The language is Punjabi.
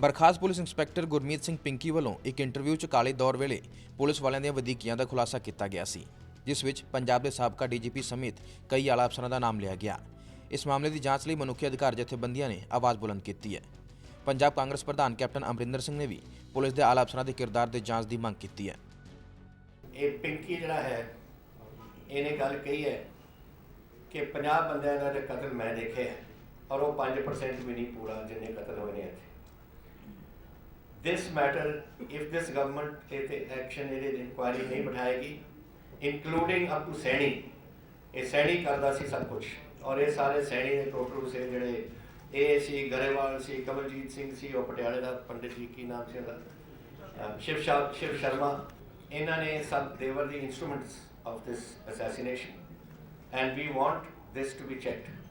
ਬਰਖਾਸਤ ਪੁਲਿਸ ਇੰਸਪੈਕਟਰ ਗੁਰਮੀਤ ਸਿੰਘ ਪਿੰਕੀ ਵੱਲੋਂ ਇੱਕ ਇੰਟਰਵਿਊ 'ਚ ਕਾਲੇ ਦੌਰ ਵੇਲੇ ਪੁਲਿਸ ਵਾਲਿਆਂ ਦੀਆਂ ਵਧੀਕੀਆਂ ਦਾ ਖੁਲਾਸਾ ਕੀਤਾ ਗਿਆ ਸੀ, ਜਿਸ ਵਿੱਚ ਪੰਜਾਬ ਦੇ ਸਾਬਕਾ ਡੀਜੀਪੀ ਸਮੇਤ ਕਈ ਆਲਾ ਅਫਸਰਾਂ ਦਾ ਨਾਮ ਲਿਆ ਗਿਆ। ਇਸ ਮਾਮਲੇ ਦੀ ਜਾਂਚ ਲਈ ਮਨੁੱਖੀ ਅਧਿਕਾਰ ਜਥੇਬੰਦੀਆਂ ਨੇ ਆਵਾਜ਼ ਬੁਲੰਦ ਕੀਤੀ ਹੈ। ਪੰਜਾਬ ਕਾਂਗਰਸ ਪ੍ਰਧਾਨ ਕੈਪਟਨ ਅਮਰਿੰਦਰ ਸਿੰਘ ਨੇ ਵੀ ਪੁਲਿਸ ਦੇ ਆਲਾ ਅਫਸਰਾਂ ਦੇ ਕਿਰਦਾਰ ਦੇ ਜਾਂਚ ਦੀ ਮੰਗ ਕੀਤੀ ਹੈ। ਇਹ ਪਿੰਕੀ ਜਿਹੜਾ ਹੈ, ਇਹਨੇ ਗੱਲ ਕਹੀ ਹੈ ਕਿ 50 ਬੰਦਿਆਂ ਦਾ ਕਤਲ ਮੈਂ ਦੇਖਿਆ ਔਰ ਉਹ 5% ਵੀ ਨਹੀਂ ਪੂਰਾ ਜਿੰਨੇ ਕਤਲ ਹੋਏ ਨੇ। ਇੱਥੇ this matter if this government ਇਹਦੇ ਇਨਕੁਆਇਰੀ ਨਹੀਂ ਬਿਠਾਏਗੀ ਇਨਕਲੂਡਿੰਗ ਅਪ ਟੂ ਸੈਣੀ। ਇਹ ਸੈਣੀ ਕਰਦਾ ਸੀ ਸਭ ਕੁਝ ਔਰ ਇਹ ਸਾਰੇ ਸੈਣੀ ਦੇ ਟੋਟਲ ਸੇ ਜਿਹੜੇ ਇਹ ਸੀ ਗਰੇਵਾਲ ਸੀ, ਕਮਲਜੀਤ ਸਿੰਘ ਸੀ, ਉਹ ਪਟਿਆਲੇ ਦਾ ਪੰਡਿਤ ਜੀ, ਕੀ ਨਾਮ ਸੀ ਉਹਦਾ? ਸ਼ਿਵ ਸ਼ਾ, ਸ਼ਿਵ ਸ਼ਰਮਾ। ਇਹਨਾਂ ਨੇ ਸਭ ਦੇਵਰ ਦੀ instruments of this assassination and we want this to be checked